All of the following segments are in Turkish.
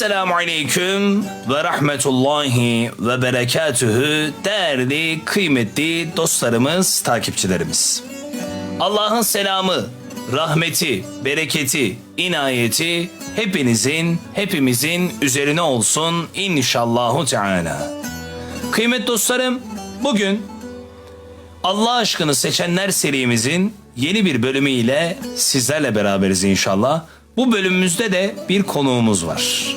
Esselamu Aleyküm ve Rahmetullahi ve Berekatühü değerli kıymetli dostlarımız, takipçilerimiz. Allah'ın selamı, rahmeti, bereketi, inayeti hepinizin, hepimizin üzerine olsun inşallahu teala. Kıymetli dostlarım, bugün Allah aşkını seçenler serimizin yeni bir bölümüyle sizlerle beraberiz inşallah. Bu bölümümüzde de bir konuğumuz var.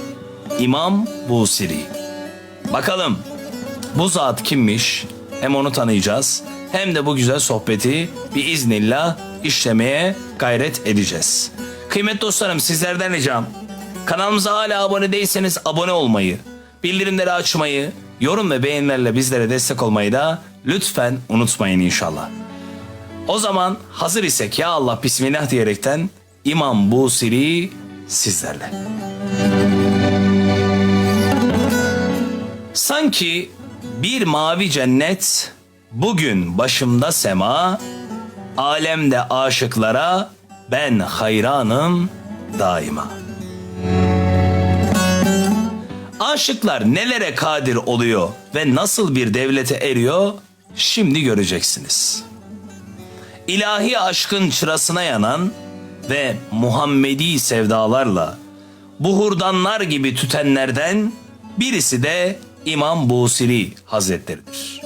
İmam Busiri. Bakalım bu zat kimmiş? Hem onu tanıyacağız hem de bu güzel sohbeti bir iznillah işlemeye gayret edeceğiz. Kıymetli dostlarım sizlerden ricam kanalımıza hala abone değilseniz abone olmayı, bildirimleri açmayı, yorum ve beğenilerle bizlere destek olmayı da lütfen unutmayın inşallah. O zaman hazır isek ya Allah bismillah diyerekten İmam Busiri sizlerle. Sanki bir mavi cennet bugün başımda sema, alemde aşıklara ben hayranım daima. Aşıklar nelere kadir oluyor ve nasıl bir devlete eriyor şimdi göreceksiniz. İlahi aşkın çırasına yanan ve Muhammedi sevdalarla buhurdanlar gibi tütenlerden birisi de İmam Busiri Hazretleri'dir.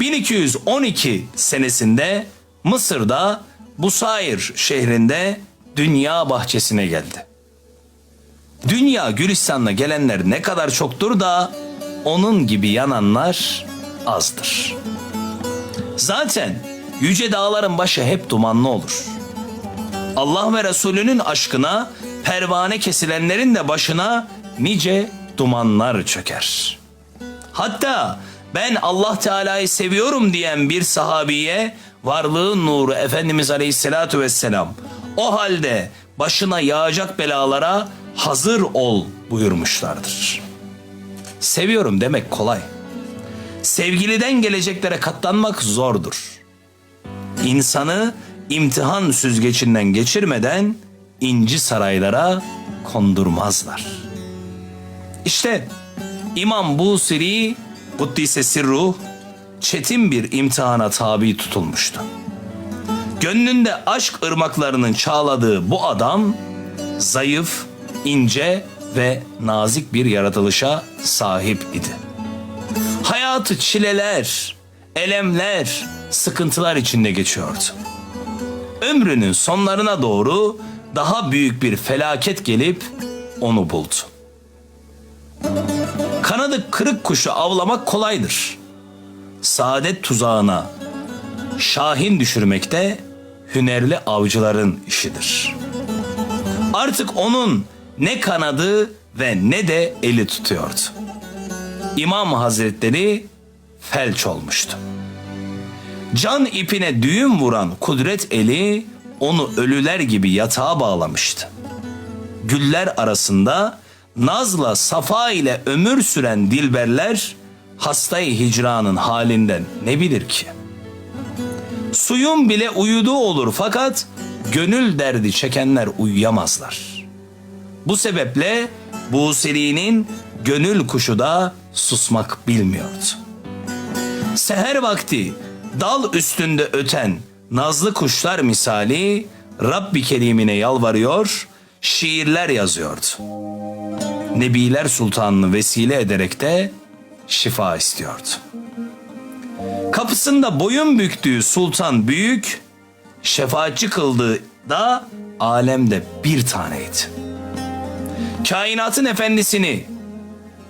1212 senesinde Mısır'da Busayr şehrinde dünya bahçesine geldi. Dünya Gülistan'la gelenler ne kadar çoktur da onun gibi yananlar azdır. Zaten yüce dağların başı hep dumanlı olur. Allah ve Resulünün aşkına pervane kesilenlerin de başına nice dumanlar çöker. Hatta ben Allah Teala'yı seviyorum diyen bir sahabiye varlığın nuru Efendimiz Aleyhisselatü Vesselam o halde başına yağacak belalara hazır ol buyurmuşlardır. Seviyorum demek kolay. Sevgiliden geleceklere katlanmak zordur. İnsanı imtihan süzgecinden geçirmeden inci saraylara kondurmazlar. İşte İmam Busiri Kuddise Sirruh çetin bir imtihana tabi tutulmuştu. Gönlünde aşk ırmaklarının çağladığı bu adam zayıf, ince ve nazik bir yaratılışa sahip idi. Hayatı çileler, elemler, sıkıntılar içinde geçiyordu. Ömrünün sonlarına doğru daha büyük bir felaket gelip onu buldu. Kanadı kırık kuşu avlamak kolaydır. Saadet tuzağına şahin düşürmek de hünerli avcıların işidir. Artık onun ne kanadı ve ne de eli tutuyordu. İmam Hazretleri felç olmuştu. Can ipine düğüm vuran kudret eli onu ölüler gibi yatağa bağlamıştı. Güller arasında nazla safa ile ömür süren dilberler hastayı hicranın halinden ne bilir ki? Suyun bile uyuduğu olur fakat gönül derdi çekenler uyuyamazlar. Bu sebeple Busiri'nin gönül kuşu da susmak bilmiyordu. Seher vakti dal üstünde öten nazlı kuşlar misali Rabbi Kerim'ine yalvarıyor, şiirler yazıyordu. Nebiler Sultanını vesile ederek de şifa istiyordu. Kapısında boyun büktüğü sultan büyük, şefaatçi kıldığı da alemde bir taneydi. Kainatın efendisini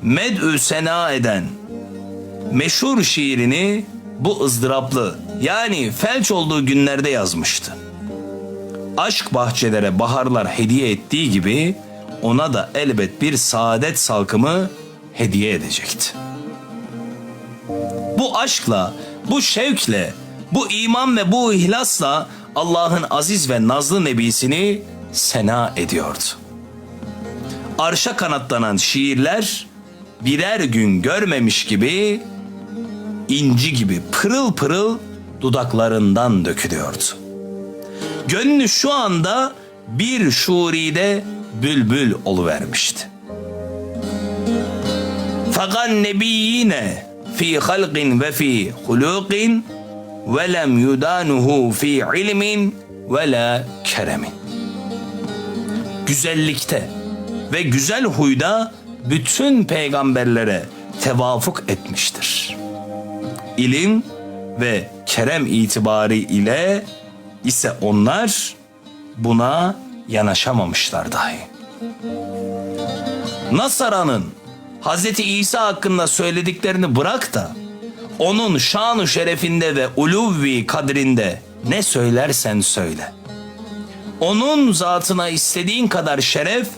med'ü sena eden meşhur şiirini bu ızdıraplı yani felç olduğu günlerde yazmıştı. Aşk bahçelere baharlar hediye ettiği gibi ona da elbet bir saadet salkımı hediye edecekti. Bu aşkla, bu şevkle, bu iman ve bu ihlasla Allah'ın aziz ve nazlı nebisini sena ediyordu. Arşa kanatlanan şiirler birer gün görmemiş gibi inci gibi pırıl pırıl dudaklarından dökülüyordu. Gönlü şu anda bir şuuride bülbül oluvermişti. Fakan nebiyyine fi halqin ve fi hulukin ve lem yudanuhu fi ilmin ve la keremin. Güzellikte ve güzel huyda bütün peygamberlere tevafuk etmiştir. İlim ve kerem itibarı ile ise onlar buna yanaşamamışlar dahi. Nasara'nın Hz. İsa hakkında söylediklerini bırak da onun şanu şerefinde ve uluvvi kadrinde ne söylersen söyle. Onun zatına istediğin kadar şeref,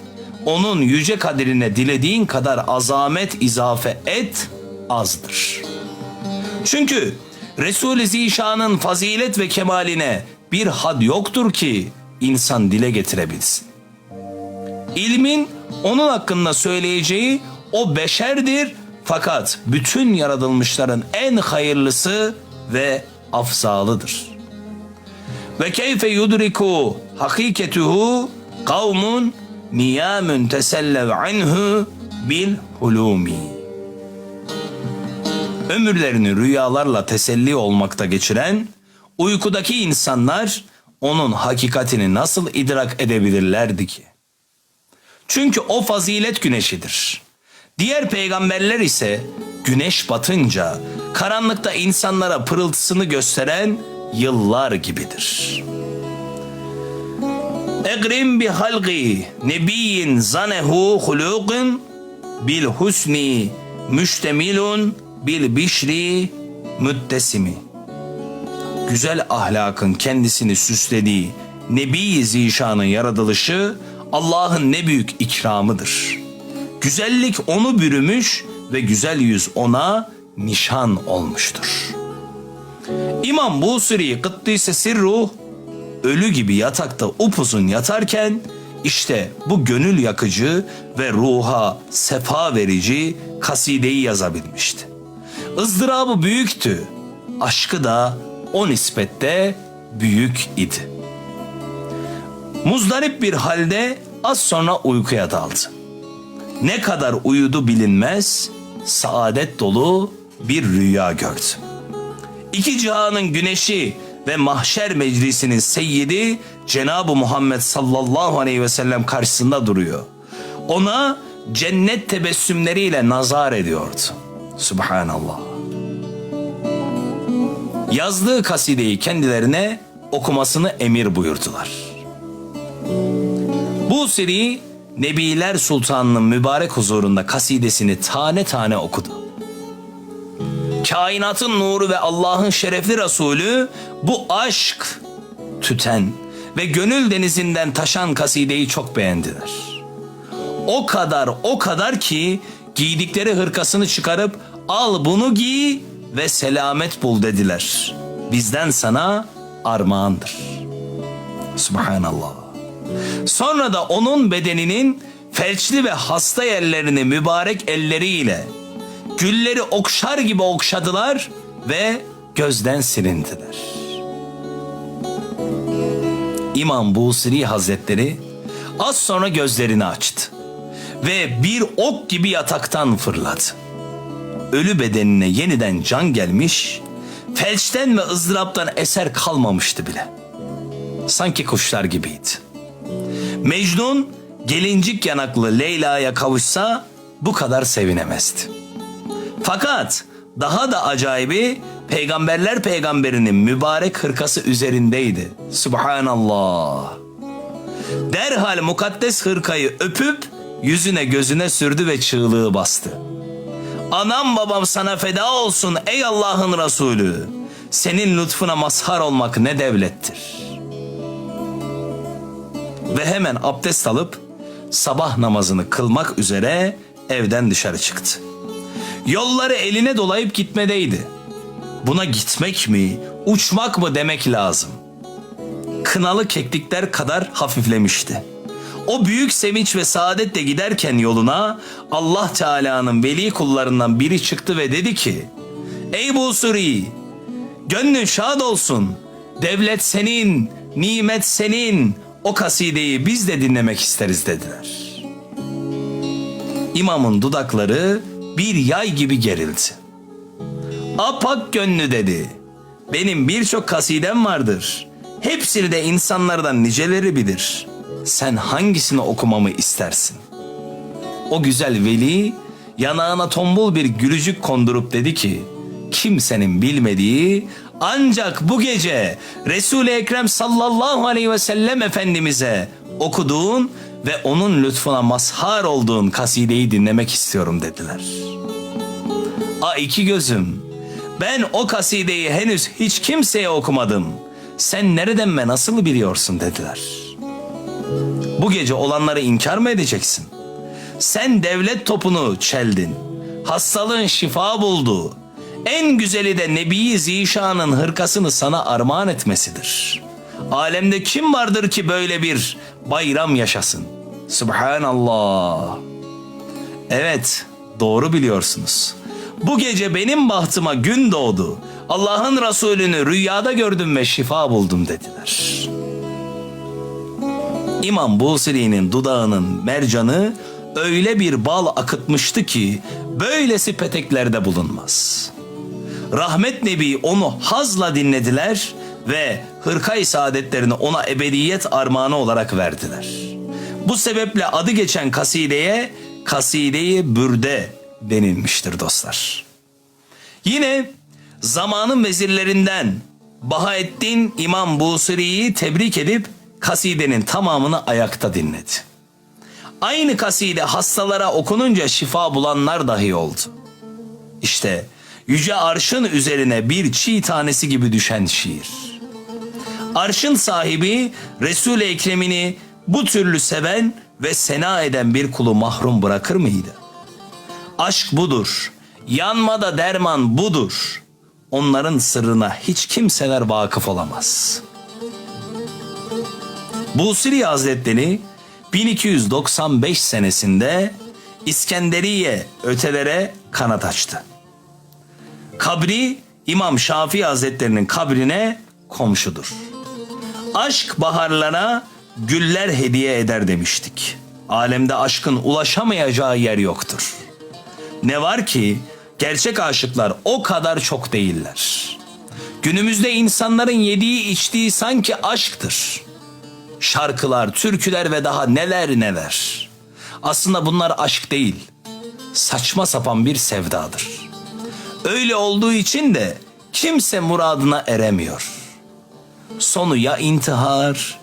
onun yüce kadrine dilediğin kadar azamet izafe et azdır. Çünkü Resul-i Zişan'ın fazilet ve kemaline bir had yoktur ki insan dile getirebilsin. İlmin onun hakkında söyleyeceği o beşerdir fakat bütün yaratılmışların en hayırlısı ve afzalıdır. Ve keyfe yudriku hakiketuhu kavmun niyamun tesellev anhu bil hulumi. Ömürlerini rüyalarla teselli olmakta geçiren uykudaki insanlar onun hakikatini nasıl idrak edebilirlerdi ki? Çünkü o fazilet güneşidir. Diğer peygamberler ise güneş batınca karanlıkta insanlara pırıltısını gösteren yıllar gibidir. Egrim bi halqi nebiyyin zanehu hulukun bil husni müştemilun bil bişri müttesimi. Güzel ahlakın kendisini süslediği Nebi Zişan'ın yaratılışı Allah'ın ne büyük ikramıdır. Güzellik onu bürümüş ve güzel yüz ona nişan olmuştur. İmam Busiri Kıddise Sirruh ölü gibi yatakta upuzun yatarken işte bu gönül yakıcı ve ruha sefa verici kasideyi yazabilmişti. ızdırabı büyüktü, aşkı da o nispette büyük idi. Muzdarip bir halde az sonra uykuya daldı. Ne kadar uyudu bilinmez, saadet dolu bir rüya gördü. İki cihanın güneşi ve mahşer meclisinin seyyidi Cenab-ı Muhammed sallallahu aleyhi ve sellem karşısında duruyor. Ona cennet tebessümleriyle nazar ediyordu. Subhanallah. Yazdığı kasideyi kendilerine okumasını emir buyurdular. Bu seri Nebiler Sultanı'nın mübarek huzurunda kasidesini tane tane okudu. Kainatın nuru ve Allah'ın şerefli Resulü bu aşk tüten ve gönül denizinden taşan kasideyi çok beğendiler. O kadar o kadar ki giydikleri hırkasını çıkarıp al bunu giy ve selamet bul dediler. Bizden sana armağandır. Subhanallah. Sonra da onun bedeninin felçli ve hasta yerlerini mübarek elleriyle gülleri okşar gibi okşadılar ve gözden silindiler. İmam Busiri Hazretleri az sonra gözlerini açtı ve bir ok gibi yataktan fırladı. Ölü bedenine yeniden can gelmiş, felçten ve ızdıraptan eser kalmamıştı bile. Sanki kuşlar gibiydi. Mecnun gelincik yanaklı Leyla'ya kavuşsa bu kadar sevinemezdi. Fakat daha da acayibi peygamberler peygamberinin mübarek hırkası üzerindeydi. Subhanallah. Derhal mukaddes hırkayı öpüp yüzüne gözüne sürdü ve çığlığı bastı. Anam babam sana feda olsun ey Allah'ın Resulü. Senin lütfuna mazhar olmak ne devlettir. Ve hemen abdest alıp sabah namazını kılmak üzere evden dışarı çıktı. Yolları eline dolayıp gitmedeydi. Buna gitmek mi, uçmak mı demek lazım. Kınalı keklikler kadar hafiflemişti. O büyük sevinç ve saadetle giderken yoluna Allah Teala'nın veli kullarından biri çıktı ve dedi ki Ey Busuri gönlün şad olsun devlet senin nimet senin o kasideyi biz de dinlemek isteriz dediler. İmamın dudakları bir yay gibi gerildi. Apak gönlü dedi. Benim birçok kasidem vardır. Hepsini de insanlardan niceleri bilir. Sen hangisini okumamı istersin? O güzel veli yanağına tombul bir gülücük kondurup dedi ki kimsenin bilmediği ancak bu gece Resul-i Ekrem sallallahu aleyhi ve sellem Efendimiz'e okuduğun ve onun lütfuna mazhar olduğun kasideyi dinlemek istiyorum dediler. A iki gözüm ben o kasideyi henüz hiç kimseye okumadım. Sen nereden ve nasıl biliyorsun dediler. Bu gece olanları inkar mı edeceksin? Sen devlet topunu çeldin. Hastalığın şifa buldu. En güzeli de Nebi Zişan'ın hırkasını sana armağan etmesidir. Alemde kim vardır ki böyle bir bayram yaşasın? Subhanallah. Evet, doğru biliyorsunuz. Bu gece benim bahtıma gün doğdu. Allah'ın Resulünü rüyada gördüm ve şifa buldum dediler. İmam Busiri'nin dudağının mercanı öyle bir bal akıtmıştı ki böylesi peteklerde bulunmaz. Rahmet Nebi onu hazla dinlediler ve hırkay saadetlerini ona ebediyet armağanı olarak verdiler. Bu sebeple adı geçen kasideye kasideyi bürde denilmiştir dostlar. Yine zamanın vezirlerinden Bahaettin İmam Busiri'yi tebrik edip kasidenin tamamını ayakta dinledi. Aynı kaside hastalara okununca şifa bulanlar dahi oldu. İşte yüce arşın üzerine bir çiğ tanesi gibi düşen şiir. Arşın sahibi Resul-i Ekrem'ini bu türlü seven ve sena eden bir kulu mahrum bırakır mıydı? Aşk budur. Yanmada derman budur. Onların sırrına hiç kimseler vakıf olamaz. Busiri Hazretleri 1295 senesinde İskenderiye ötelere kanat açtı. Kabri İmam Şafii Hazretlerinin kabrine komşudur. Aşk baharlara güller hediye eder demiştik. Alemde aşkın ulaşamayacağı yer yoktur. Ne var ki gerçek aşıklar o kadar çok değiller. Günümüzde insanların yediği içtiği sanki aşktır. Şarkılar, türküler ve daha neler neler. Aslında bunlar aşk değil. Saçma sapan bir sevdadır. Öyle olduğu için de kimse muradına eremiyor. Sonu ya intihar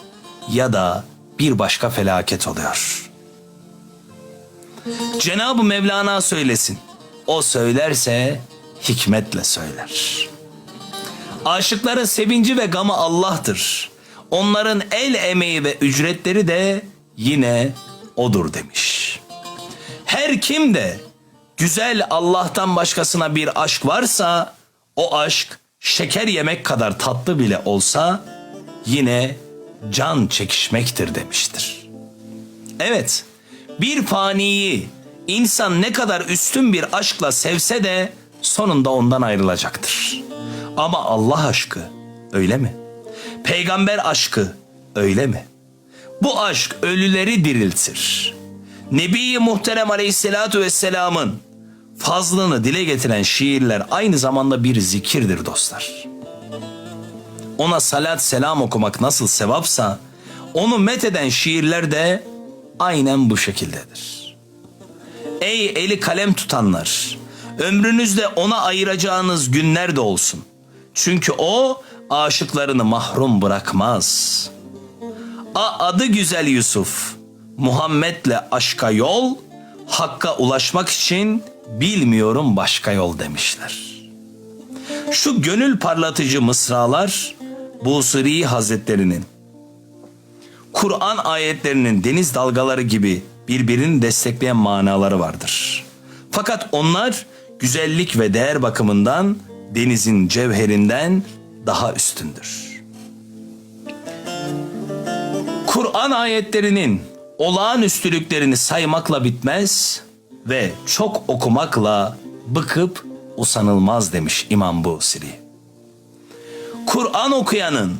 ya da bir başka felaket oluyor. Cenab-ı Mevlana söylesin. O söylerse hikmetle söyler. Aşıkların sevinci ve gamı Allah'tır. Onların el emeği ve ücretleri de yine odur demiş. Her kim de güzel Allah'tan başkasına bir aşk varsa o aşk şeker yemek kadar tatlı bile olsa yine can çekişmektir demiştir. Evet, bir faniyi insan ne kadar üstün bir aşkla sevse de sonunda ondan ayrılacaktır. Ama Allah aşkı öyle mi? Peygamber aşkı öyle mi? Bu aşk ölüleri diriltir. Nebi-i Muhterem Aleyhisselatu Vesselam'ın fazlını dile getiren şiirler aynı zamanda bir zikirdir dostlar. Ona salat selam okumak nasıl sevapsa onu metheden şiirler de aynen bu şekildedir. Ey eli kalem tutanlar, ömrünüzde ona ayıracağınız günler de olsun. Çünkü o aşıklarını mahrum bırakmaz. A adı güzel Yusuf, Muhammed'le aşka yol, hakka ulaşmak için bilmiyorum başka yol demişler. Şu gönül parlatıcı mısralar Busiri Hazretlerinin Kur'an ayetlerinin deniz dalgaları gibi birbirini destekleyen manaları vardır. Fakat onlar güzellik ve değer bakımından denizin cevherinden daha üstündür. Kur'an ayetlerinin olağanüstülüklerini saymakla bitmez ve çok okumakla bıkıp usanılmaz demiş İmam Busiri. Kur'an okuyanın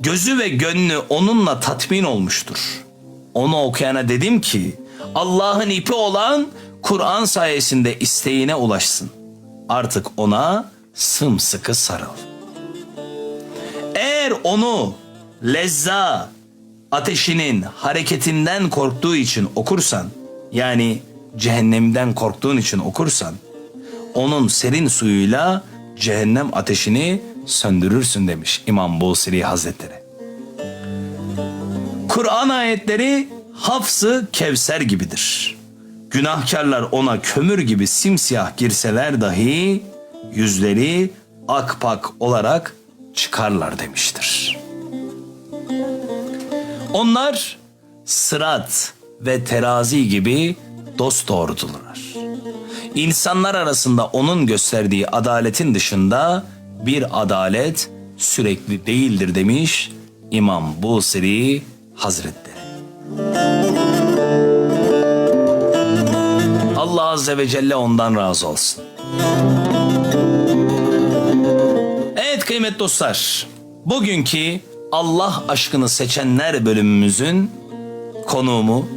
gözü ve gönlü onunla tatmin olmuştur. Onu okuyana dedim ki Allah'ın ipi olan Kur'an sayesinde isteğine ulaşsın. Artık ona sımsıkı sarıl. Eğer onu lezza ateşinin hareketinden korktuğu için okursan, yani cehennemden korktuğun için okursan, onun serin suyuyla cehennem ateşini söndürürsün demiş İmam Busiri Hazretleri. Kur'an ayetleri hafsı kevser gibidir. Günahkarlar ona kömür gibi simsiyah girseler dahi yüzleri akpak olarak çıkarlar demiştir. Onlar sırat ve terazi gibi dost doğrudurlar. İnsanlar arasında onun gösterdiği adaletin dışında bir adalet sürekli değildir demiş İmam Busiri Hazretleri. Allah Azze ve Celle ondan razı olsun. Evet kıymetli dostlar, bugünkü Allah aşkını seçenler bölümümüzün konuğumu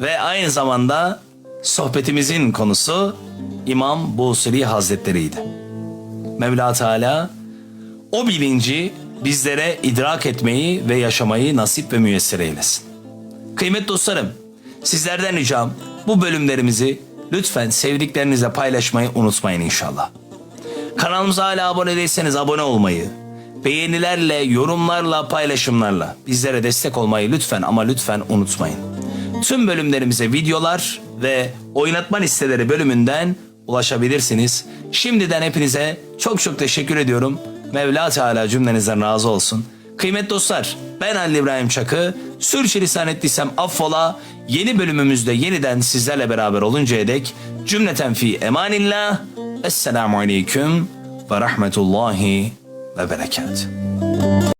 ve aynı zamanda sohbetimizin konusu İmam Busiri Hazretleri'ydi. Mevla Teala o bilinci bizlere idrak etmeyi ve yaşamayı nasip ve müyesser eylesin. Kıymetli dostlarım, sizlerden ricam bu bölümlerimizi lütfen sevdiklerinizle paylaşmayı unutmayın inşallah. Kanalımıza hala abone değilseniz abone olmayı, beğenilerle, yorumlarla, paylaşımlarla bizlere destek olmayı lütfen ama lütfen unutmayın. Tüm bölümlerimize videolar ve oynatma listeleri bölümünden ulaşabilirsiniz. Şimdiden hepinize çok çok teşekkür ediyorum. Mevla Teala cümlenizden razı olsun. Kıymetli dostlar ben Halil İbrahim Çakı. Sürçülisan ettiysem affola. Yeni bölümümüzde yeniden sizlerle beraber oluncaya dek cümleten fi emanillah. Esselamu aleyküm ve rahmetullahi ve berekatuhu.